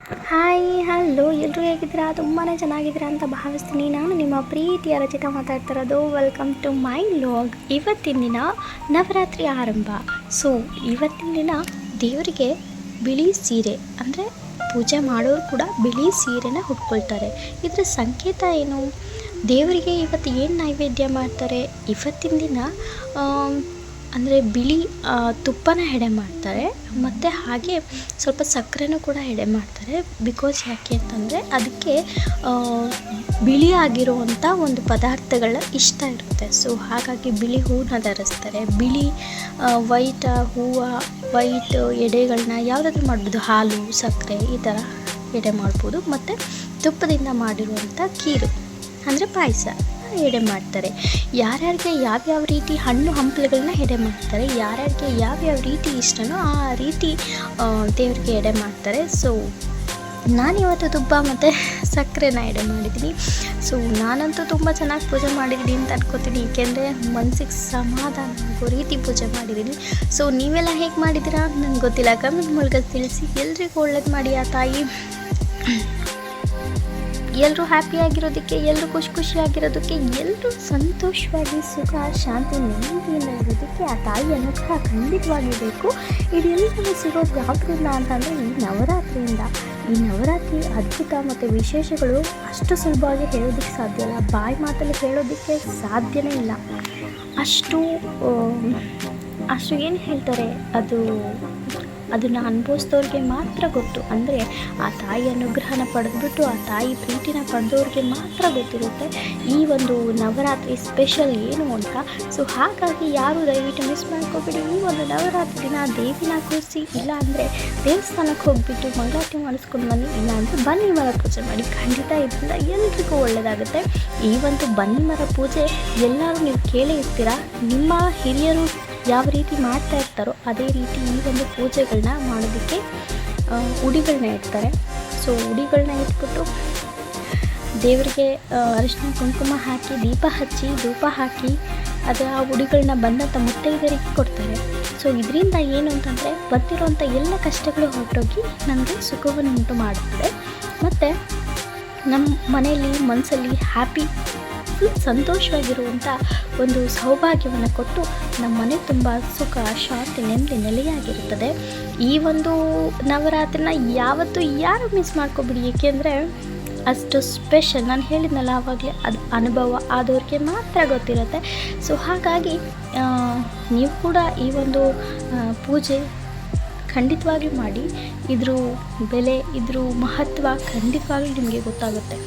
Hi hello ಎಲ್ಲರೂ ಹೇಗಿದ್ದೀರಾ? ತುಂಬಾ ಚೆನ್ನಾಗಿದ್ದೀರಾ ಅಂತ ಭಾವಿಸ್ತೀನಿ. ನಾನು ನಿಮ್ಮ ಪ್ರೀತಿಯ ರಚಿತ ಮಾತಾಡ್ತಿರೋದು ವೆಲ್ಕಮ್ ಟು ಮೈ ಲಾಗ್ ಇವತ್ತಿನ ದಿನ ನವರಾತ್ರಿ ಆರಂಭ. ಸೊ ಇವತ್ತಿನ ದಿನ ದೇವರಿಗೆ ಬಿಳಿ ಸೀರೆ, ಅಂದರೆ ಪೂಜೆ ಮಾಡೋರು ಕೂಡ ಬಿಳಿ ಸೀರೆನ ಉಟ್ಕೊಳ್ತಾರೆ. ಇದರ ಸಂಕೇತ ಏನು? ದೇವರಿಗೆ ಇವತ್ತು ಏನು ನೈವೇದ್ಯ ಮಾಡ್ತಾರೆ? ಇವತ್ತಿನ ದಿನ ಅಂದರೆ ಬಿಳಿ ತುಪ್ಪನ ಎಡೆ ಮಾಡ್ತಾರೆ. ಮತ್ತು ಹಾಗೆ ಸ್ವಲ್ಪ ಸಕ್ಕರೆನೂ ಕೂಡ ಎಡೆ ಮಾಡ್ತಾರೆ. ಬಿಕಾಸ್ ಯಾಕೆ ಅಂತಂದರೆ ಅದಕ್ಕೆ ಬಿಳಿ ಬಿಳಿಯಾಗಿರುವಂಥ ಒಂದು ಪದಾರ್ಥಗಳ ಇಷ್ಟ ಇರುತ್ತೆ. ಸೊ ಹಾಗಾಗಿ ಬಿಳಿ ಹೂವನ್ನ ಧರಿಸ್ತಾರೆ. ಬಿಳಿ ವೈಟ್ ಹೂವು, ವೈಟ್ ಎಡೆಗಳನ್ನ ಯಾವುದಾದ್ರೂ ಮಾಡ್ಬೋದು. ಹಾಲು, ಸಕ್ಕರೆ ಈ ಥರ ಎಡೆ ಮಾಡ್ಬೋದು. ಮತ್ತು ತುಪ್ಪದಿಂದ ಮಾಡಿರುವಂಥ ಖೀರು, ಅಂದರೆ ಪಾಯಸ. ಎಡೆ ಮಾಡ್ತಾರೆ. ಯಾರ್ಯಾರಿಗೆ ಯಾವ್ಯಾವ ರೀತಿ ಹಣ್ಣು ಹಂಪಲುಗಳನ್ನ ಎಡೆ ಮಾಡ್ತಾರೆ, ಯಾರ್ಯಾರಿಗೆ ಯಾವ್ಯಾವ ರೀತಿ ಇಷ್ಟನೋ ಆ ರೀತಿ ದೇವರಿಗೆ ಎಡೆ ಮಾಡ್ತಾರೆ. ಸೊ ನಾನಿವತ್ತು ತುಪ್ಪ ಮತ್ತು ಸಕ್ಕರೆನ ಎಡೆ ಮಾಡಿದ್ದೀನಿ. ಸೊ ನಾನಂತೂ ತುಂಬ ಚೆನ್ನಾಗಿ ಪೂಜೆ ಮಾಡಿದ್ದೀನಿ ಅಂತ ಅನ್ಕೋತೀನಿ. ಏಕೆಂದರೆ ಮನಸ್ಸಿಗೆ ಸಮಾಧಾನ, ಆಗೋ ರೀತಿ ಪೂಜೆ ಮಾಡಿದ್ದೀನಿ. ಸೊ ನೀವೆಲ್ಲ ಹೇಗೆ ಮಾಡಿದ್ದೀರಾ? ನನಗೆ ಗೊತ್ತಿಲ್ಲ. ಕಮೆಂಟ್ ಮೂಲಕ ತಿಳಿಸಿ. ಎಲ್ರಿಗೂ ಒಳ್ಳೇದು ಮಾಡಿ ಆ ತಾಯಿ. ಎಲ್ಲರೂ ಹ್ಯಾಪಿಯಾಗಿರೋದಕ್ಕೆ ಎಲ್ಲರೂ ಖುಷಿ ಖುಷಿಯಾಗಿರೋದಕ್ಕೆ ಎಲ್ಲರೂ ಸಂತೋಷವಾಗಿ ಸುಖ, ಶಾಂತಿ, ನೆಮ್ಮದಿಯಿಂದ ಇರೋದಕ್ಕೆ ಆ ತಾಯಿ ಅನುಗ್ರಹ ಖಂಡಿತವಾಗಿ ಬೇಕು. ಇದೆಲ್ಲವೂ ಸಿಗೋದು ಯಾವುದರಿಂದ ಅಂತಂದರೆ ಈ ನವರಾತ್ರಿಯಿಂದ. ಈ ನವರಾತ್ರಿ ಅದ್ಭುತ ಮತ್ತು ವಿಶೇಷಗಳು ಅಷ್ಟು ಸುಲಭವಾಗಿ ಹೇಳೋದಕ್ಕೆ ಸಾಧ್ಯ ಇಲ್ಲ. ಬಾಯಿ ಮಾತಲ್ಲಿ ಹೇಳೋದಕ್ಕೆ ಸಾಧ್ಯವೇ ಇಲ್ಲ. ಅಷ್ಟು ಅಷ್ಟು ಏನು ಹೇಳ್ತಾರೆ? ಅದು ಅದನ್ನು ಅನುಭವಿಸ್ದವ್ರಿಗೆ ಮಾತ್ರ ಗೊತ್ತು. ಅಂದರೆ ಆ ತಾಯಿ ಅನುಗ್ರಹನ ಪಡೆದ್ಬಿಟ್ಟು ಆ ತಾಯಿ ಪ್ರೀತಿನ ಪಡೆದವ್ರಿಗೆ ಮಾತ್ರ ಗೊತ್ತಿರುತ್ತೆ. ಈ ಒಂದು ನವರಾತ್ರಿ ಸ್ಪೆಷಲ್ ಏನು ಅಂತ. ಸೊ ಹಾಗಾಗಿ ಯಾರು ದಯವಿಟ್ಟು ಮಿಸ್ ಮಾಡ್ಕೋಬೇಡಿ. ಈ ಒಂದು ನವರಾತ್ರಿ ದಿನ ದೇವಿನ ಕೂರಿಸಿ, ಇಲ್ಲ ಅಂದರೆ ದೇವಸ್ಥಾನಕ್ಕೆ ಹೋಗಿಬಿಟ್ಟು ಮಂಗಳಾರತಿ ಮಾಡಿಸ್ಕೊಂಡು ಬನ್ನಿ, ಇಲ್ಲ ಅಂದರೆ ಬನ್ನಿ ಮರ ಪೂಜೆ ಮಾಡಿ. ಖಂಡಿತ ಇದರಿಂದ ಎಲ್ರಿಗೂ ಒಳ್ಳೆಯದಾಗುತ್ತೆ ಈ ಒಂದು ಬನ್ನಿ ಮರ ಪೂಜೆ ಎಲ್ಲರೂ ನೀವು ಕೇಳೇ ಇರ್ತೀರಾ? ನಿಮ್ಮ ಹಿರಿಯರು ಯಾವ ರೀತಿ ಮಾಡ್ತಾ ಇರ್ತಾರೋ ಅದೇ ರೀತಿ ಈ ಒಂದು ಪೂಜೆಗಳನ್ನ ಮಾಡೋದಕ್ಕೆ ಉಡಿಗಳನ್ನ ಇಡ್ತಾರೆ. ಸೊ ಉಡಿಗಳನ್ನ ಇಟ್ಬಿಟ್ಟು ದೇವರಿಗೆ ಅರಿಶಿನ ಕುಂಕುಮ ಹಾಕಿ, ದೀಪ ಹಚ್ಚಿ, ಧೂಪ ಹಾಕಿ, ಅದು ಆ ಉಡಿಗಳನ್ನ ಬಂದಂಥ ಮುತ್ತೈದರಿಗೆ ಕೊಡ್ತಾರೆ. ಸೊ, ಇದರಿಂದ ಏನು ಅಂತಂದರೆ ಬಂದಿರುವಂಥ ಎಲ್ಲ ಕಷ್ಟಗಳು ಹೊರಟೋಗಿ ನಮಗೆ ಸುಖವನ್ನು ಉಂಟು ಮಾಡುತ್ತದೆ. ಮತ್ತು ನಮ್ಮ ಮನೆಯಲ್ಲಿ ಮನಸ್ಸಲ್ಲಿ ಹ್ಯಾಪಿ ಫುಲ್ ಸಂತೋಷವಾಗಿರುವಂಥ ಒಂದು ಸೌಭಾಗ್ಯವನ್ನು ಕೊಟ್ಟು ನಮ್ಮ ಮನೆ ತುಂಬ ಸುಖ, ಶಾಂತಿ, ನೆಮ್ಮದಿ, ನೆಲೆಯಾಗಿರುತ್ತದೆ. ಈ ಒಂದು ನವರಾತ್ರಿನ ಯಾವತ್ತೂ ಯಾರು ಮಿಸ್ ಮಾಡ್ಕೊಬಿಡಿ, ಏಕೆಂದರೆ ಅಷ್ಟು ಸ್ಪೆಷಲ್ ನಾನು ಹೇಳಿದ್ನಲ್ಲ, ಆವಾಗಲೇ ಅದು ಅನುಭವ ಆದವ್ರಿಗೆ ಮಾತ್ರ ಗೊತ್ತಿರುತ್ತೆ. ಸೊ ಹಾಗಾಗಿ ನೀವು ಕೂಡ ಈ ಒಂದು ಪೂಜೆ ಖಂಡಿತವಾಗ್ಲೂ ಮಾಡಿ. ಇದ್ರ ಬೆಲೆ, ಇದ್ರ ಮಹತ್ವ ಖಂಡಿತವಾಗ್ಲೂ ನಿಮಗೆ ಗೊತ್ತಾಗುತ್ತೆ.